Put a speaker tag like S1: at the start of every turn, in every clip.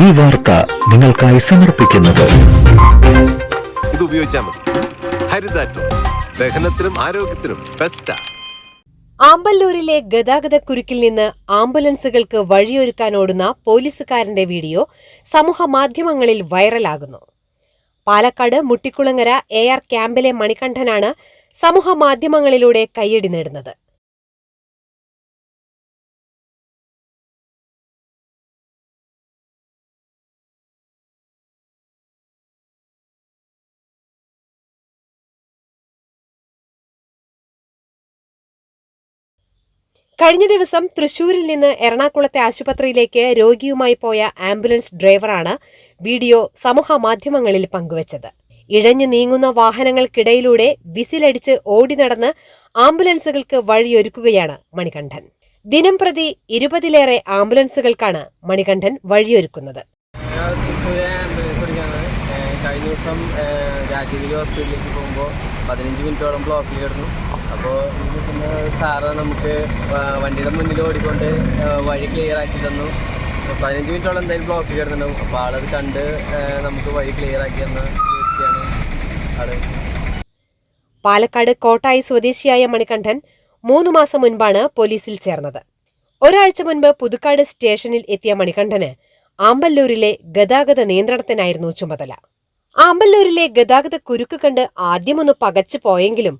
S1: ഈ വാർത്ത നിങ്ങൾക്കായി സമർപ്പിക്കുന്നത്.
S2: ഇത് ഉപയോഗിച്ചാൽ മതി. ഹരിതാറ്റോ. ദഹനത്തിനും ആരോഗ്യത്തിനും ബെസ്റ്റാ
S3: ആമ്പല്ലൂരിലെ ഗതാഗത കുരുക്കിൽ നിന്ന് ആംബുലൻസുകൾക്ക് വഴിയൊരുക്കാനോടുന്ന പോലീസുകാരന്റെ വീഡിയോ സമൂഹ മാധ്യമങ്ങളിൽ വൈറലാകുന്നു. പാലക്കാട് മുട്ടിക്കുളങ്ങര എ ആർ ക്യാമ്പിലെ മണികണ്ഠനാണ് സമൂഹ മാധ്യമങ്ങളിലൂടെ കയ്യടി നേടുന്നത്. കഴിഞ്ഞ ദിവസം തൃശൂരിൽ നിന്ന് എറണാകുളത്തെ ആശുപത്രിയിലേക്ക് രോഗിയുമായി പോയ ആംബുലൻസ് ഡ്രൈവറാണ് വീഡിയോ സമൂഹ മാധ്യമങ്ങളിൽ പങ്കുവച്ചത്. ഇഴഞ്ഞു നീങ്ങുന്ന വാഹനങ്ങൾക്കിടയിലൂടെ വിസിലടിച്ച് ഓടി നടന്ന് ആംബുലൻസുകൾക്ക് വഴിയൊരുക്കുകയാണ് മണികണ്ഠൻ. ദിനം പ്രതി ഇരുപതിലേറെ ആംബുലൻസുകൾക്കാണ് മണികണ്ഠൻ വഴിയൊരുക്കുന്നത്.
S4: കഴിഞ്ഞ ദിവസം രാജഗിരി ഹോസ്പിറ്റലിലേക്ക് പോകുമ്പോൾ പതിനഞ്ച് മിനിറ്റോളം ബ്ലോക്കിൽ അപ്പോൾ സാറ് നമുക്ക് വണ്ടിയുടെ മുന്നിൽ ഓടിക്കൊണ്ട് വഴി ക്ലിയർ ആക്കി തന്നു. പതിനഞ്ച് മിനിറ്റോളം എന്തായാലും ബ്ലോക്ക് കിടന്നിട്ടുണ്ടാവും അപ്പോൾ ആളത് കണ്ട് നമുക്ക് വഴി ക്ലിയർ ആക്കി തന്ന വ്യക്തിയാണ് ആൾ.
S3: പാലക്കാട് കോട്ടായി സ്വദേശിയായ മണികണ്ഠൻ മൂന്ന് മാസം മുൻപാണ് പോലീസിൽ ചേർന്നത്. ഒരാഴ്ച മുൻപ് പുതുക്കാട് സ്റ്റേഷനിൽ എത്തിയ മണികണ്ഠന് ആമ്പല്ലൂരിലെ ഗതാഗത നിയന്ത്രണത്തിനായിരുന്നു ചുമതല. ആമ്പല്ലൂരിലെ ഗതാഗത കുരുക്ക് കണ്ട് ആദ്യമൊന്ന് പകച്ചു പോയെങ്കിലും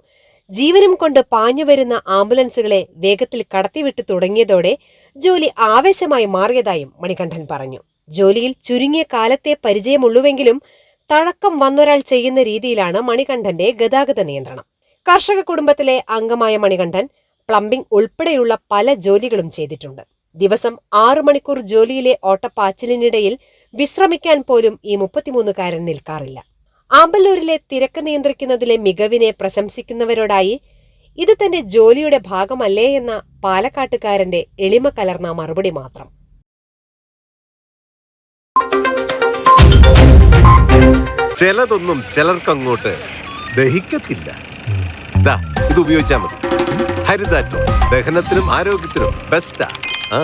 S3: ജീവനും കൊണ്ട് പാഞ്ഞു വരുന്ന ആംബുലൻസുകളെ വേഗത്തിൽ കടത്തിവിട്ടു തുടങ്ങിയതോടെ ജോലി ആവേശമായി മാറിയതായും മണികണ്ഠൻ പറഞ്ഞു. ജോലിയിൽ ചുരുങ്ങിയ കാലത്തെ പരിചയമുള്ളുവെങ്കിലും തഴക്കം വന്നൊരാൾ ചെയ്യുന്ന രീതിയിലാണ് മണികണ്ഠന്റെ ഗതാഗത നിയന്ത്രണം. കർഷക കുടുംബത്തിലെ അംഗമായ മണികണ്ഠൻ പ്ലംബിംഗ് ഉൾപ്പെടെയുള്ള പല ജോലികളും ചെയ്തിട്ടുണ്ട്. ദിവസം ആറു മണിക്കൂർ ജോലിയിലെ ഓട്ടപ്പാച്ചിലിനിടയിൽ വിശ്രമിക്കാൻ പോലും ഈ മുപ്പത്തിമൂന്നുകാരൻ നിൽക്കാറില്ല. ആമ്പല്ലൂരിലെ തിരക്ക് നിയന്ത്രിക്കുന്നതിലെ മികവിനെ പ്രശംസിക്കുന്നവരോടായി ഇത് തന്റെ ജോലിയുടെ ഭാഗമല്ലേ എന്ന പാലക്കാട്ടുകാരന്റെ എളിമ കലർന്ന മറുപടി മാത്രം.
S2: ചിലതൊന്നും ചിലർക്കങ്ങോട്ട് ദഹിക്കത്തില്ല. ദാ ഇത് ഉപയോഗിച്ചാൽ മതി. ഹരിതാറ്റം ദഹനത്തിനും ആരോഗ്യത്തിനും ബെസ്റ്റാ ആ.